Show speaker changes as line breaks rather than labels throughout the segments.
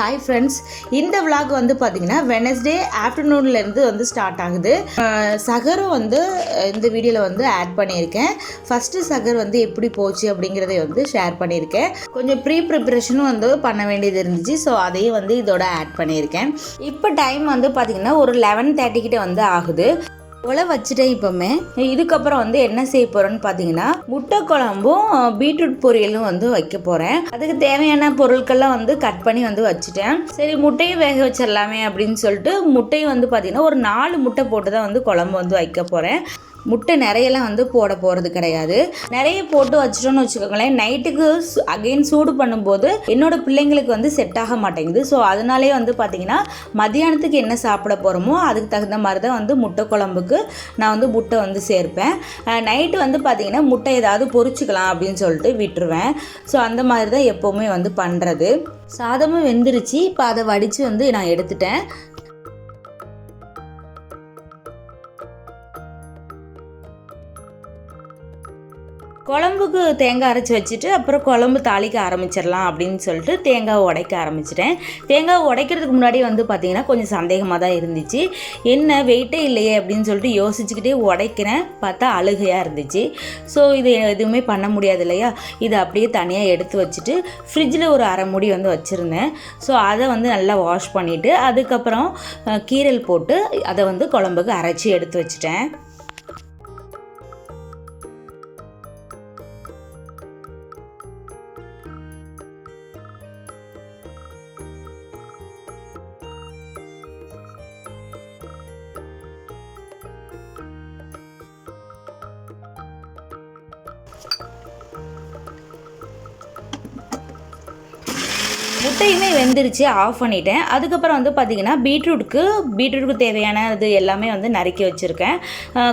Hi friends இந்த vlog வந்து பார்த்தீங்கன்னா வெனஸ்டே ஆஃப்டர்நூன்லேருந்து வந்து ஸ்டார்ட் ஆகுது. சகரும் வந்து இந்த வீடியோவில் வந்து ஆட் பண்ணியிருக்கேன். ஃபஸ்ட்டு சகர் வந்து எப்படி போச்சு அப்படிங்கிறதை வந்து ஷேர் பண்ணியிருக்கேன். கொஞ்சம் ப்ரீ ப்ரிப்பரேஷனும் வந்து பண்ண வேண்டியது இருந்துச்சு. ஸோ அதையும் வந்து இதோட ஆட் பண்ணியிருக்கேன். இப்போ டைம் வந்து பார்த்தீங்கன்னா ஒரு லெவன் தேர்ட்டி வந்து ஆகுது. உலை வச்சுட்டேன் இப்போமே இதுக்கப்புறம் வந்து என்ன செய்ய போகிறோன்னு பார்த்தீங்கன்னா முட்டை குழம்பும் பீட்ரூட் பொரியலும் வந்து வைக்க போகிறேன் அதுக்கு தேவையான பொருட்கள்லாம் வந்து கட் பண்ணி வந்து வச்சுட்டேன். சரி முட்டையும் வேக வச்சிடலாமே அப்படின்னு சொல்லிட்டு முட்டையும் வந்து பார்த்தீங்கன்னா ஒரு நாலு முட்டை போட்டு தான் வந்து குழம்பு வந்து வைக்க போகிறேன் முட்டை நிறையலாம் வந்து போட போகிறது கிடையாது. நிறைய போட்டு வச்சிட்டோம்னு வச்சுக்கோங்களேன். நைட்டுக்கு அகைன் சூடு பண்ணும்போது என்னோடய பிள்ளைங்களுக்கு வந்து செட் ஆக மாட்டேங்குது. ஸோ அதனாலே வந்து பார்த்திங்கன்னா மதியானத்துக்கு என்ன சாப்பிட போகிறோமோ அதுக்கு தகுந்த மாதிரி தான் வந்து முட்டை குழம்புக்கு நான் வந்து முட்டை வந்து சேர்ப்பேன். நைட்டு வந்து பார்த்திங்கன்னா முட்டை ஏதாவது பொரிச்சுக்கலாம் அப்படின்னு சொல்லிட்டு விட்டுருவேன். ஸோ அந்த மாதிரி தான் எப்போவுமே வந்து பண்ணுறது சாதமும் வெந்துருச்சு. இப்போ அதை வடித்து வந்து நான் எடுத்துட்டேன். குழம்புக்கு தேங்காய் அரைச்சி வச்சுட்டு அப்புறம் குழம்பு தாளிக்க ஆரம்பிச்சிடலாம் அப்படின்னு சொல்லிட்டு தேங்காய் உடைக்க ஆரம்பிச்சிட்டேன். தேங்காய் உடைக்கிறதுக்கு முன்னாடி வந்து பார்த்திங்கன்னா கொஞ்சம் சந்தேகமாக தான் இருந்துச்சு. என்ன வெயிட்டே இல்லையே அப்படின்னு சொல்லிட்டு யோசிச்சுக்கிட்டே உடைக்கிறேன். பார்த்தா அழுகையாக இருந்துச்சு. ஸோ இது எதுவுமே பண்ண முடியாது இல்லையா? இதை அப்படியே தனியாக எடுத்து வச்சுட்டு ஃப்ரிட்ஜில் ஒரு அரை மூடி வந்து வச்சுருந்தேன். ஸோ அதை வந்து நல்லா வாஷ் பண்ணிவிட்டு அதுக்கப்புறம் கீரல் போட்டு அதை வந்து குழம்புக்கு அரைச்சி எடுத்து வச்சுட்டேன். முட்டையுமே வெந்துருச்சு ஆஃப் பண்ணிட்டேன். அதுக்கப்புறம் வந்து பார்த்திங்கன்னா பீட்ரூட்டுக்கு பீட்ரூட்டுக்கு தேவையான இது எல்லாமே வந்து நறுக்கி வச்சுருக்கேன்.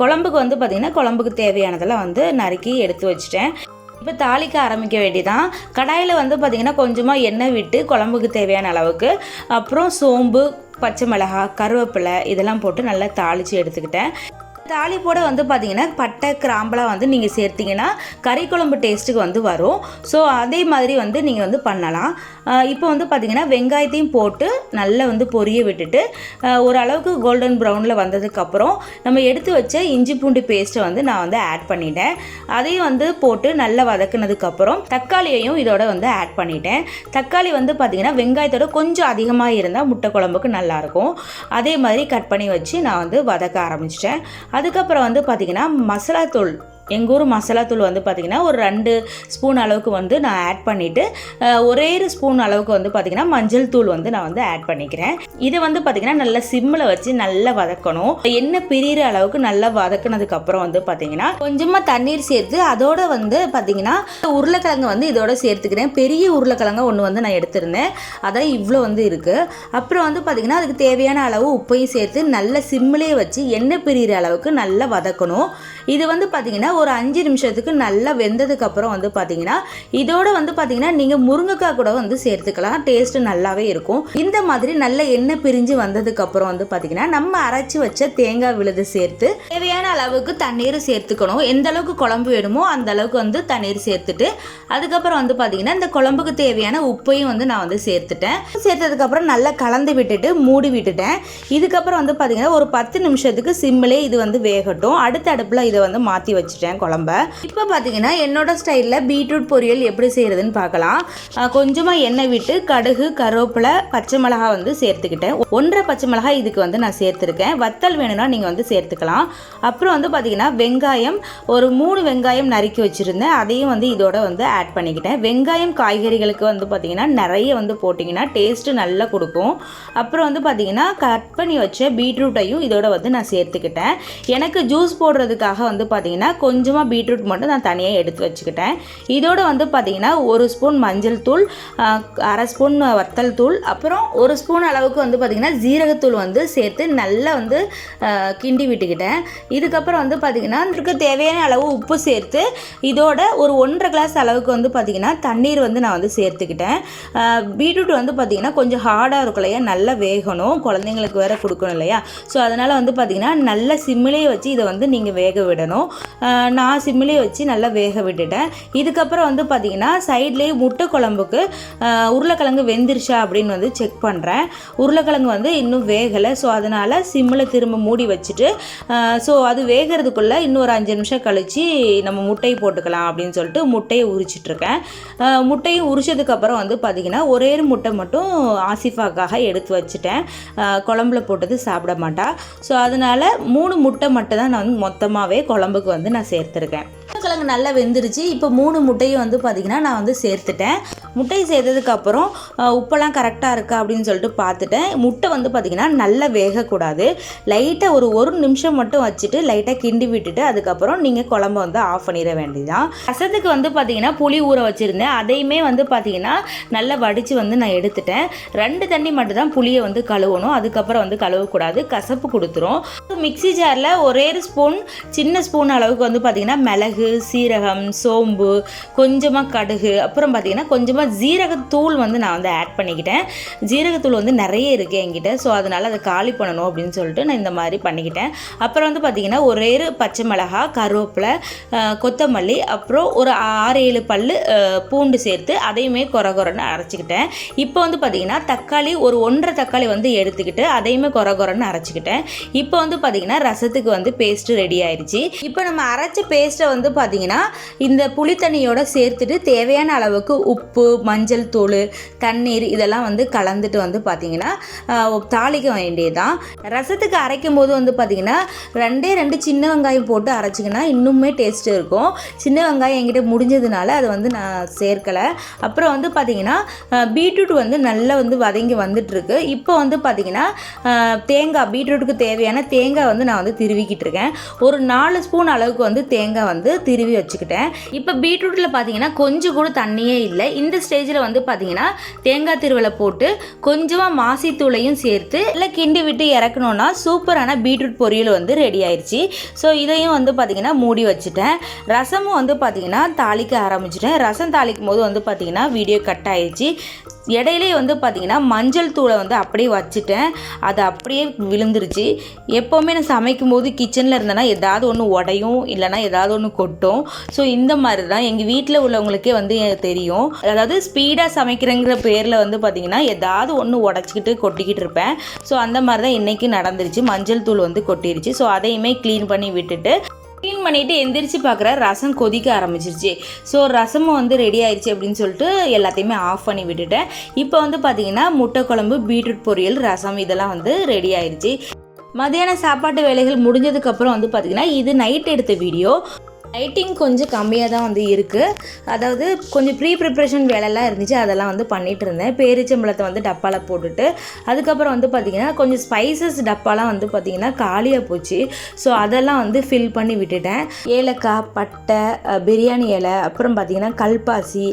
குழம்புக்கு வந்து பார்த்திங்கன்னா குழம்புக்கு தேவையானதெல்லாம் வந்து நறுக்கி எடுத்து வச்சுட்டேன். இப்போ தாளிக்க ஆரம்பிக்க வேண்டியதான் கடாயில் வந்து பார்த்திங்கன்னா கொஞ்சமாக எண்ணெய் விட்டு குழம்புக்கு தேவையான அளவுக்கு. அப்புறம் சோம்பு பச்சை மிளகாய் கருவேப்பிலை இதெல்லாம் போட்டு நல்லா தாளித்து எடுத்துக்கிட்டேன். தாளிப்போட வந்து பார்த்தீங்கன்னா பட்டை கிராம்பெலாம் வந்து நீங்கள் சேர்த்திங்கன்னா கறி குழம்பு டேஸ்ட்டுக்கு வந்து வரும். ஸோ அதே மாதிரி வந்து நீங்கள் வந்து பண்ணலாம். இப்போ வந்து பார்த்தீங்கன்னா வெங்காயத்தையும் போட்டு நல்லா வந்து பொரிய விட்டுட்டு ஓரளவுக்கு கோல்டன் ப்ரௌனில் வந்ததுக்கப்புறம் நம்ம எடுத்து வச்ச இஞ்சி பூண்டு பேஸ்ட்டை வந்து நான் வந்து ஆட் பண்ணிட்டேன். அதையும் வந்து போட்டு நல்லா வதக்குனதுக்கப்புறம் தக்காளியையும் இதோட வந்து ஆட் பண்ணிட்டேன். தக்காளி வந்து பார்த்தீங்கன்னா வெங்காயத்தோட கொஞ்சம் அதிகமாக இருந்தால் முட்டை குழம்புக்கு நல்லாயிருக்கும் அதே மாதிரி கட் பண்ணி வச்சு நான் வந்து வதக்க ஆரம்பிச்சிட்டேன். அதுக்கப்புறம் வந்து பார்த்திங்கன்னா மசாலா தூள் எங்கள் ஊர் மசாலா தூள் வந்து பார்த்திங்கன்னா ஒரு ரெண்டு ஸ்பூன் அளவுக்கு வந்து நான் ஆட் பண்ணிவிட்டு ஒரே ஒரு ஸ்பூன் அளவுக்கு வந்து பார்த்திங்கன்னா மஞ்சள் தூள் வந்து நான் வந்து ஆட் பண்ணிக்கிறேன். இதை வந்து பார்த்திங்கன்னா நல்லா சிம்மில் வச்சு நல்லா வதக்கணும். எண்ணெய் பிரிகிற அளவுக்கு நல்லா வதக்குனதுக்கப்புறம் வந்து பார்த்திங்கன்னா கொஞ்சமாக தண்ணீர் சேர்த்து அதோட வந்து பார்த்திங்கன்னா உருளைக்கிழங்கு வந்து இதோட சேர்த்துக்கிறேன். பெரிய உருளைக்கிழங்கு ஒன்று வந்து நான் எடுத்திருந்தேன். அதான் இவ்வளோ வந்து இருக்குது அப்புறம் வந்து பார்த்திங்கன்னா அதுக்கு தேவையான அளவு உப்பையும் சேர்த்து நல்ல சிம்மிலே வச்சு எண்ணெய் பிரிகிற அளவுக்கு நல்லா வதக்கணும். இது வந்து பார்த்திங்கன்னா ஒரு அஞ்சு நிமிஷத்துக்கு நல்லா வெந்ததுக்கப்புறம் வந்து பார்த்தீங்கன்னா இதோட வந்து பார்த்தீங்கன்னா நீங்கள் முருங்கைக்காய் கூட வந்து சேர்த்துக்கலாம். டேஸ்ட்டு நல்லாவே இருக்கும். இந்த மாதிரி நல்ல எண்ணெய் பிரிஞ்சு வந்ததுக்கப்புறம் வந்து பார்த்தீங்கன்னா நம்ம அரைச்சி வச்ச தேங்காய் விழுது சேர்த்து தேவையான அளவுக்கு தண்ணீர் சேர்த்துக்கணும். எந்த அளவுக்கு குழம்பு வேணுமோ அந்த அளவுக்கு வந்து தண்ணீர் சேர்த்துட்டு அதுக்கப்புறம் வந்து பார்த்திங்கன்னா இந்த குழம்புக்கு தேவையான உப்பையும் வந்து நான் வந்து சேர்த்துட்டேன். சேர்த்ததுக்கப்புறம் நல்லா கலந்து விட்டுட்டு மூடி விட்டுட்டேன். இதுக்கப்புறம் வந்து பார்த்திங்கன்னா ஒரு பத்து நிமிஷத்துக்கு சிம்மிலே இது வந்து வேகட்டும். அடுத்த அடுப்பில் இதை வந்து மாற்றி வச்சுட்டேன் குழம்ப. இப்போ பார்த்தீங்கன்னா என்னோட ஸ்டைலில் பீட்ரூட் பொரியல் எப்படி செய்கிறதுன்னு பார்க்கலாம் கொஞ்சமாக எண்ணெய் விட்டு கடுகு கருவேப்பிலை பச்சை மிளகா வந்து சேர்த்துக்கிட்டேன். ஒன்றரை பச்சை மிளகா இதுக்கு வந்து நான் சேர்த்துருக்கேன். வத்தல் வேணும்னா நீங்கள் வந்து சேர்த்துக்கலாம். அப்புறம் வந்து பார்த்தீங்கன்னா வெங்காயம் ஒரு மூணு வெங்காயம் நறுக்கி வச்சுருந்தேன். அதையும் வந்து இதோட வந்து ஆட் பண்ணிக்கிட்டேன். வெங்காயம் காய்கறிகளுக்கு வந்து பார்த்தீங்கன்னா நிறைய வந்து போட்டிங்கன்னா டேஸ்ட்டு நல்லா கொடுக்கும். அப்புறம் வந்து பார்த்தீங்கன்னா கட் பண்ணி வச்ச பீட்ரூட்டையும் இதோட வந்து நான் சேர்த்துக்கிட்டேன். எனக்கு ஜூஸ் போடுறதுக்காக வந்து பார்த்தீங்கன்னா கொஞ்சமாக பீட்ரூட் மட்டும் நான் தனியாக எடுத்து வச்சுக்கிட்டேன். இதோடு வந்து பார்த்தீங்கன்னா ஒரு ஸ்பூன் மஞ்சள் தூள் அரை ஸ்பூன் வத்தல் தூள் அப்புறம் ஒரு ஸ்பூன் அளவுக்கு வந்து பார்த்தீங்கன்னா ஜீரகத்தூள் வந்து சேர்த்து நல்லா வந்து கிண்டி விட்டுக்கிட்டேன். இதுக்கப்புறம் வந்து பார்த்தீங்கன்னா இதுக்கு தேவையான அளவு உப்பு சேர்த்து இதோட ஒரு ஒன்றரை கிளாஸ் அளவுக்கு வந்து பார்த்தீங்கன்னா தண்ணீர் வந்து நான் வந்து சேர்த்துக்கிட்டேன். பீட்ரூட் வந்து பார்த்தீங்கன்னா கொஞ்சம் ஹார்டாக இருக்கும் இல்லையா? நல்லா வேகணும். குழந்தைங்களுக்கு வேறு கொடுக்கணும் இல்லையா? ஸோ அதனால் வந்து பார்த்தீங்கன்னா நல்ல சிம்மிலே வச்சு இதை வந்து நீங்கள் வேக விடணும். நான் சிம்மிலே வச்சு நல்லா வேக விட்டுட்டேன். இதுக்கப்புறம் வந்து பார்த்திங்கன்னா சைட்லேயே முட்டை குழம்புக்கு உருளைக்கிழங்கு வெந்துருச்சா அப்படின்னு வந்து செக் பண்ணுறேன் உருளைக்கிழங்கு வந்து இன்னும் வேகலை. ஸோ அதனால் சிம்மில் திரும்ப மூடி வச்சுட்டு ஸோ அது வேகிறதுக்குள்ளே இன்னும் ஒரு அஞ்சு நிமிஷம் கழித்து நம்ம முட்டையை போட்டுக்கலாம் அப்படின்னு சொல்லிட்டு முட்டையை உரிச்சிட்ருக்கேன். முட்டையை உரிச்சதுக்கப்புறம் வந்து பார்த்திங்கன்னா ஒரே ஒரு முட்டை மட்டும் ஆசிஃபாக்காக எடுத்து வச்சுட்டேன். குழம்புல போட்டது சாப்பிட மாட்டா. ஸோ அதனால் மூணு முட்டை மட்டும் தான் நான் வந்து மொத்தமாகவே குழம்புக்கு வந்து நான் சேர்த்துருக்கேன். உருளைக்கிழங்கு நல்லா வெந்துருச்சு. இப்போ மூணு முட்டையும் வந்து பார்த்திங்கன்னா நான் வந்து சேர்த்துட்டேன். முட்டையை சேர்த்ததுக்கப்புறம் உப்பெல்லாம் கரெக்டாக இருக்கா அப்படின்னு சொல்லிட்டு பார்த்துட்டேன் முட்டை வந்து பார்த்திங்கன்னா நல்லா வேகக்கூடாது. லைட்டாக ஒரு ஒரு நிமிஷம் மட்டும் வச்சுட்டு லைட்டாக கிண்டி விட்டுட்டு அதுக்கப்புறம் நீங்கள் குழம்ப வந்து ஆஃப் பண்ணிட வேண்டியதான் ரசத்துக்கு வந்து பார்த்திங்கன்னா புளி ஊற வச்சுருந்தேன். அதையுமே வந்து பார்த்திங்கன்னா நல்லா வடித்து வந்து நான் எடுத்துட்டேன். ரெண்டு தண்ணி மட்டும் தான் புளியை வந்து கழுவணும். அதுக்கப்புறம் வந்து கழுவக்கூடாது. கசப்பு கொடுத்துரும். மிக்ஸி ஜாரில் ஒரே ஒரு ஸ்பூன் சின்ன சின்ன ஸ்பூன் அளவுக்கு வந்து பார்த்திங்கன்னா மிளகு சீரகம் சோம்பு கொஞ்சமாக கடுகு அப்புறம் பார்த்திங்கன்னா கொஞ்சமாக ஜீரகத்தூள் வந்து நான் வந்து ஆட் பண்ணிக்கிட்டேன். ஜீரகத்தூள் வந்து நிறைய இருக்குது என்கிட்ட. ஸோ அதனால் அதை காலி பண்ணணும் அப்படின்னு சொல்லிட்டு நான் இந்த மாதிரி பண்ணிக்கிட்டேன். அப்புறம் வந்து பார்த்திங்கன்னா ஒரே ஒரு பச்சை மிளகா கருவேப்பிலை கொத்தமல்லி அப்புறம் ஒரு ஆறு ஏழு பல் பூண்டு சேர்த்து அதையுமே கொர கொரன்னு அரைச்சிக்கிட்டேன். இப்போ வந்து பார்த்திங்கன்னா தக்காளி ஒரு ஒன்றரை தக்காளி வந்து எடுத்துக்கிட்டு அதையுமே கொர கொரன்னு அரைச்சிக்கிட்டேன். இப்போ வந்து பார்த்திங்கன்னா ரசத்துக்கு வந்து பேஸ்ட்டு ரெடி ஆயிடுச்சு. இப்போ நம்ம அரைச்ச பேஸ்ட்டை வந்து பார்த்திங்கன்னா இந்த புளி தண்ணியோட சேர்த்துட்டு தேவையான அளவுக்கு உப்பு மஞ்சள் தூள் தண்ணீர் இதெல்லாம் வந்து கலந்துட்டு வந்து பார்த்திங்கன்னா தாளிக்க வேண்டியதுதான். ரசத்துக்கு அரைக்கும் போது வந்து பார்த்திங்கன்னா ரெண்டே ரெண்டு சின்ன வெங்காயம் போட்டு அரைச்சிங்கன்னா இன்னுமே டேஸ்ட்டு இருக்கும். சின்ன வெங்காயம் என்கிட்ட முடிஞ்சதுனால அதை வந்து நான் சேர்க்கலை. அப்புறம் வந்து பார்த்திங்கன்னா பீட்ரூட் வந்து நல்லா வந்து வதங்கி வந்துட்டுருக்கு. இப்போ வந்து பார்த்திங்கன்னா தேங்காய் பீட்ரூட்டுக்கு தேவையான தேங்காய் வந்து நான் வந்து திருவிக்கிட்டு இருக்கேன். ஒரு நாலு ஸ்பூன் அளவுக்கு வந்து தேங்காய் வந்து திருவி வச்சுக்கிட்டேன். இப்போ பீட்ரூட்டில் பார்த்தீங்கன்னா கொஞ்சம் கூட தண்ணியே இல்லை. இந்த ஸ்டேஜில் வந்து பார்த்தீங்கன்னா தேங்காய் திருவலை போட்டு கொஞ்சமாக மாசித்தூளையும் சேர்த்து இல்லை கிண்டி விட்டு இறக்கணுன்னா சூப்பரான பீட்ரூட் பொரியல் வந்து ரெடி ஆயிடுச்சு ஸோ இதையும் வந்து பார்த்தீங்கன்னா மூடி வச்சுட்டேன். ரசமும் வந்து பார்த்தீங்கன்னா தாளிக்க ஆரம்பிச்சிட்டேன். ரசம் தாளிக்கும் போது வந்து பார்த்தீங்கன்னா வீடியோ கட் ஆயிடுச்சு இடையிலே வந்து பார்த்திங்கன்னா மஞ்சள் தூளை வந்து அப்படியே வச்சுட்டேன். அது அப்படியே விழுந்துருச்சு. எப்போவுமே நான் சமைக்கும் போது கிச்சனில் இருந்தேன்னா ஏதாவது ஒன்று உடையும் இல்லைன்னா ஏதாவது ஒன்று கொட்டும். ஸோ இந்த மாதிரி தான் எங்கள் வீட்டில் உள்ளவங்களுக்கே வந்து எனக்கு தெரியும். அதாவது ஸ்பீடாக சமைக்கிறேங்கிற பேரில் வந்து பார்த்திங்கன்னா ஏதாவது ஒன்று உடச்சிக்கிட்டு கொட்டிக்கிட்டு இருப்பேன். ஸோ அந்த மாதிரி தான் இன்றைக்கி நடந்துருச்சு. மஞ்சள் தூள் வந்து கொட்டிருச்சு. ஸோ அதையுமே க்ளீன் பண்ணி விட்டுட்டு க்ளீன் பண்ணிவிட்டு எந்திரிச்சு பார்க்குற ரசம் கொதிக்க ஆரம்பிச்சிருச்சு. ஸோ ரசமும் வந்து ரெடி ஆயிடுச்சு அப்படின்னு சொல்லிட்டு எல்லாத்தையுமே ஆஃப் பண்ணி விட்டுட்டேன். இப்போ வந்து பார்த்திங்கன்னா முட்டை குழம்பு பீட்ரூட் பொரியல் ரசம் இதெல்லாம் வந்து ரெடி ஆயிடுச்சு மதியான சாப்பாட்டு வேலைகள் முடிஞ்சதுக்கப்புறம் வந்து பார்த்திங்கன்னா இது நைட் எடுத்த வீடியோ ரைட்டிங் கொஞ்சம் கம்மியாக தான் வந்து இருக்குது அதாவது கொஞ்சம் ப்ரீ ப்ரிப்ரேஷன் வேலைலாம் இருந்துச்சு அதெல்லாம் வந்து பண்ணிகிட்டு இருந்தேன். பேரிச்சம்பழத்தை வந்து டப்பாவில் போட்டுட்டு அதுக்கப்புறம் வந்து பார்த்திங்கன்னா கொஞ்சம் ஸ்பைசஸ் டப்பாலாம் வந்து பார்த்திங்கன்னா காலியாக போச்சு. ஸோ அதெல்லாம் வந்து ஃபில் பண்ணி விட்டுட்டேன். ஏலக்காய் பட்டை பிரியாணி இலை அப்புறம் பார்த்திங்கன்னா கல்பாசி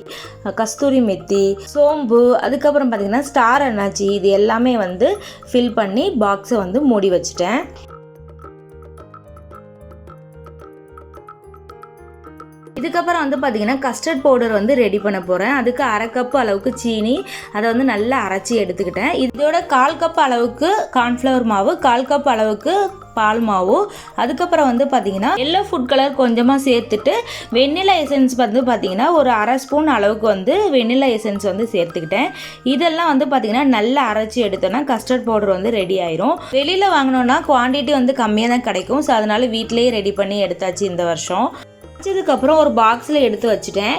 கஸ்தூரி மெத்தி சோம்பு அதுக்கப்புறம் பார்த்திங்கன்னா ஸ்டார் அண்ணாச்சி இது எல்லாமே வந்து ஃபில் பண்ணி பாக்ஸை வந்து மூடி வச்சுட்டேன். இதுக்கப்புறம் வந்து பார்த்திங்கன்னா கஸ்டர்ட் பவுடர் வந்து ரெடி பண்ண போகிறேன் அதுக்கு அரை கப் அளவுக்கு சீனி அதை வந்து நல்லா அரைச்சி எடுத்துக்கிட்டேன். இதோட கால் கப் அளவுக்கு கார்ன்ஃப்ளவர் மாவு கால் கப் அளவுக்கு பால் மாவு அதுக்கப்புறம் வந்து பார்த்தீங்கன்னா எல்லோ ஃபுட் கலர் கொஞ்சமாக சேர்த்துட்டு வெண்ணிலா எசன்ஸ் வந்து பார்த்திங்கன்னா ஒரு அரை ஸ்பூன் அளவுக்கு வந்து வெண்ணிலா எசன்ஸ் வந்து சேர்த்துக்கிட்டேன். இதெல்லாம் வந்து பார்த்திங்கன்னா நல்லா அரைச்சி எடுத்தோன்னா கஸ்டர்ட் பவுடர் வந்து ரெடி ஆயிரும். வெளியில் வாங்கினோன்னா குவான்டிட்டி வந்து கம்மியாக தான் கிடைக்கும். ஸோ அதனால் வீட்டிலேயே ரெடி பண்ணி எடுத்தாச்சு இந்த வருஷம். வச்சதுக்கப்புறம் ஒரு பாக்ஸில் எடுத்து வச்சுட்டேன்.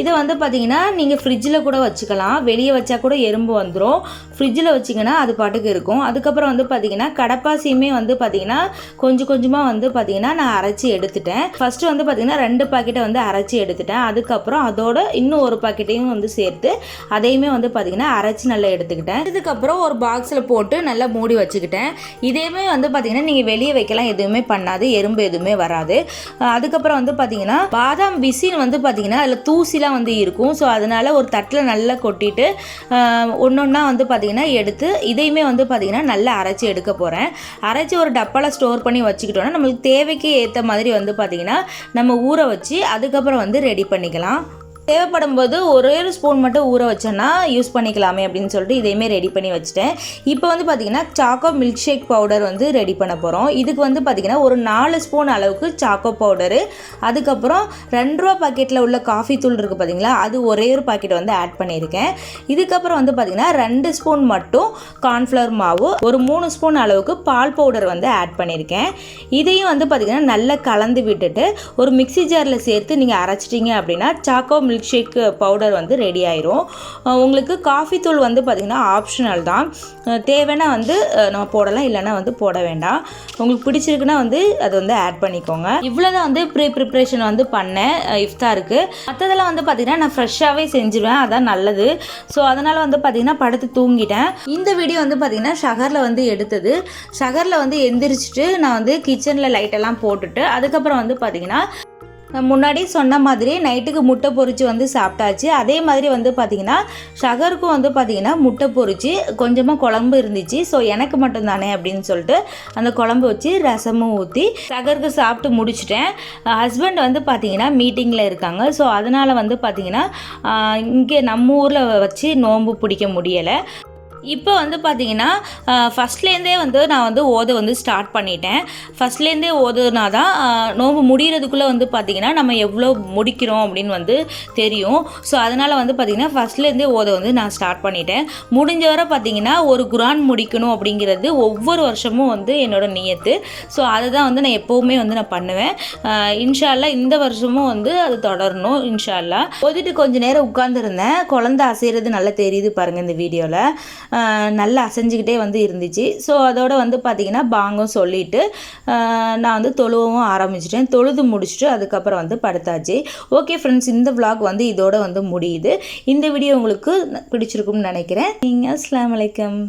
இதை வந்து பார்த்தீங்கன்னா நீங்கள் ஃப்ரிட்ஜில் கூட வச்சுக்கலாம். வெளியே வச்சா கூட எறும்பு வந்துடும் ஃப்ரிட்ஜில் வச்சிங்கன்னா அது பாட்டுக்கு இருக்கும். அதுக்கப்புறம் வந்து பார்த்தீங்கன்னா கடப்பாசியுமே வந்து பார்த்தீங்கன்னா கொஞ்சம் கொஞ்சமாக வந்து பார்த்தீங்கன்னா நான் அரைச்சி எடுத்துட்டேன். ஃபஸ்ட்டு வந்து பார்த்தீங்கன்னா ரெண்டு பாக்கெட்டை வந்து அரைச்சி எடுத்துட்டேன். அதுக்கப்புறம் அதோட இன்னும் ஒரு பாக்கெட்டையும் வந்து சேர்த்து அதையுமே வந்து பார்த்தீங்கன்னா அரைச்சி நல்லா எடுத்துக்கிட்டேன். இதுக்கப்புறம் ஒரு பாக்ஸில் போட்டு நல்லா மூடி வச்சுக்கிட்டேன். இதையுமே வந்து பார்த்தீங்கன்னா நீங்கள் வெளியே வைக்கலாம். எதுவுமே பண்ணாது. எறும்பு எதுவுமே வராது. அதுக்கப்புறம் வந்து பார்த்தீங்கன்னா பாதாம் பிசின் வந்து பார்த்தீங்கன்னா அதில் தூசிலாம் வந்து இருக்கும். ஸோ அதனால் ஒரு தட்டில் நல்லா கொட்டிட்டு ஒன்று ஒன்றா வந்து பார்த்தீங்கன்னா எடுத்து இதையுமே வந்து பார்த்தீங்கன்னா நல்லா அரைச்சி எடுக்க போகிறேன் அரைச்சி ஒரு டப்பாவில் ஸ்டோர் பண்ணி வச்சுக்கிட்டோன்னா நம்மளுக்கு தேவைக்கு ஏற்ற மாதிரி வந்து பார்த்தீங்கன்னா நம்ம ஊற வச்சு அதுக்கப்புறம் வந்து ரெடி பண்ணிக்கலாம். தேவைப்படும் போது ஒரே ஒரு ஸ்பூன் மட்டும் ஊற வச்சோன்னா யூஸ் பண்ணிக்கலாமே அப்படின்னு சொல்லிட்டு இதையுமே ரெடி பண்ணி வச்சுட்டேன். இப்போ வந்து பார்த்திங்கன்னா சாக்கோ மில்க் ஷேக் பவுடர் வந்து ரெடி பண்ண போகிறோம் இதுக்கு வந்து பார்த்திங்கன்னா ஒரு நாலு ஸ்பூன் அளவுக்கு சாக்கோ பவுடரு அதுக்கப்புறம் ரெண்டு ரூபா பாக்கெட்டில் உள்ள காஃபி தூள் இருக்குது பார்த்தீங்களா அது ஒரே ஒரு பாக்கெட் வந்து ஆட் பண்ணியிருக்கேன். இதுக்கப்புறம் வந்து பார்த்திங்கன்னா ரெண்டு ஸ்பூன் மட்டும் கார்ன்ஃப்ளவர் மாவு ஒரு மூணு ஸ்பூன் அளவுக்கு பால் பவுடர் வந்து ஆட் பண்ணியிருக்கேன். இதையும் வந்து பார்த்திங்கன்னா நல்லா கலந்து விட்டுட்டு ஒரு மிக்சி ஜாரில் சேர்த்து நீங்கள் அரைச்சிட்டிங்க அப்படின்னா சாக்கோ மில்க் ஷேக் பவுடர் வந்து ரெடி ஆயிரும். உங்களுக்கு காஃபி தூள் வந்து பார்த்திங்கன்னா ஆப்ஷனல் தான். தேவைன்னா வந்து நம்ம போடலாம் இல்லைன்னா வந்து போட வேண்டாம். உங்களுக்கு பிடிச்சிருக்குன்னா வந்து அதை வந்து ஆட் பண்ணிக்கோங்க. இவ்வளோதான் வந்து ப்ரீ ப்ரிப்ரேஷன் வந்து பண்ணேன். இஃப்தாருக்கு மற்றதெல்லாம் வந்து பார்த்திங்கன்னா நான் ஃப்ரெஷ்ஷாகவே செஞ்சுருவேன். அதான் நல்லது. ஸோ அதனால் வந்து பார்த்திங்கன்னா படுத்து தூங்கிட்டேன். இந்த வீடியோ வந்து பார்த்திங்கன்னா ஷகரில் வந்து எடுத்தது. ஷகரில் வந்து எந்திரிச்சிட்டு நான் வந்து கிச்சனில் லைட்டெல்லாம் போட்டுட்டு அதுக்கப்புறம் வந்து பார்த்திங்கன்னா முன்னாடி சொன்ன மாதிரி நைட்டுக்கு முட்டை பொரிச்சு வந்து சாப்பிட்டாச்சு. அதே மாதிரி வந்து பார்த்திங்கன்னா ஷகருக்கும் வந்து பார்த்திங்கன்னா முட்டை பொரிச்சு கொஞ்சமாக குழம்பு இருந்துச்சு. ஸோ எனக்கு மட்டும் தானே அப்படின்னு சொல்லிட்டு அந்த குழம்பு வச்சு ரசமும் ஊற்றி ஷகருக்கு சாப்பிட்டு முடிச்சிட்டேன். ஹஸ்பண்ட் வந்து பார்த்திங்கன்னா மீட்டிங்கில் இருக்காங்க. ஸோ அதனால் வந்து பார்த்திங்கன்னா இங்கே நம்ம ஊரில் வச்சு நோன்பு பிடிக்க முடியலை. இப்போ வந்து பார்த்தீங்கன்னா ஃபஸ்ட்லேருந்தே வந்து நான் வந்து ஓத வந்து ஸ்டார்ட் பண்ணிட்டேன். ஃபஸ்ட்லேருந்தே ஓதுனா தான் நோம்பு நோன்பு முடிகிறதுக்குள்ளே வந்து பார்த்தீங்கன்னா நம்ம எவ்வளோ முடிக்கிறோம் அப்படின்னு வந்து தெரியும். ஸோ அதனால் வந்து பார்த்தீங்கன்னா ஃபஸ்ட்லேருந்தே ஓத வந்து நான் ஸ்டார்ட் பண்ணிட்டேன். முடிஞ்ச வரை பார்த்தீங்கன்னா ஒரு குரான் முடிக்கணும் அப்படிங்கிறது ஒவ்வொரு வருஷமும் வந்து என்னோட நியத்து. ஸோ அதை தான் வந்து நான் எப்போவுமே வந்து நான் பண்ணுவேன். இன்ஷால்லா இந்த வருஷமும் வந்து அது தொடரணும் இன்ஷால்லா. ஓதிட்டு கொஞ்ச நேரம் உட்காந்துருந்தேன் குழந்தை அசைகிறது நல்லா தெரியுது பாருங்கள் இந்த வீடியோவில் நல்லா அசைஞ்சுக்கிட்டே வந்து இருந்துச்சு. ஸோ அதோட வந்து பார்த்திங்கன்னா பாங்கும் சொல்லிவிட்டு நான் வந்து தொழுவும் ஆரம்பிச்சிட்டேன். தொழுது முடிச்சுட்டு அதுக்கப்புறம் வந்து படுத்தாச்சு. ஓகே ஃப்ரெண்ட்ஸ் இந்த விளாக் வந்து இதோட வந்து முடியுது. இந்த வீடியோ உங்களுக்கு பிடிச்சிருக்கும்னு நினைக்கிறேன். நீங்கள் அஸ்லாம் வலைக்கம்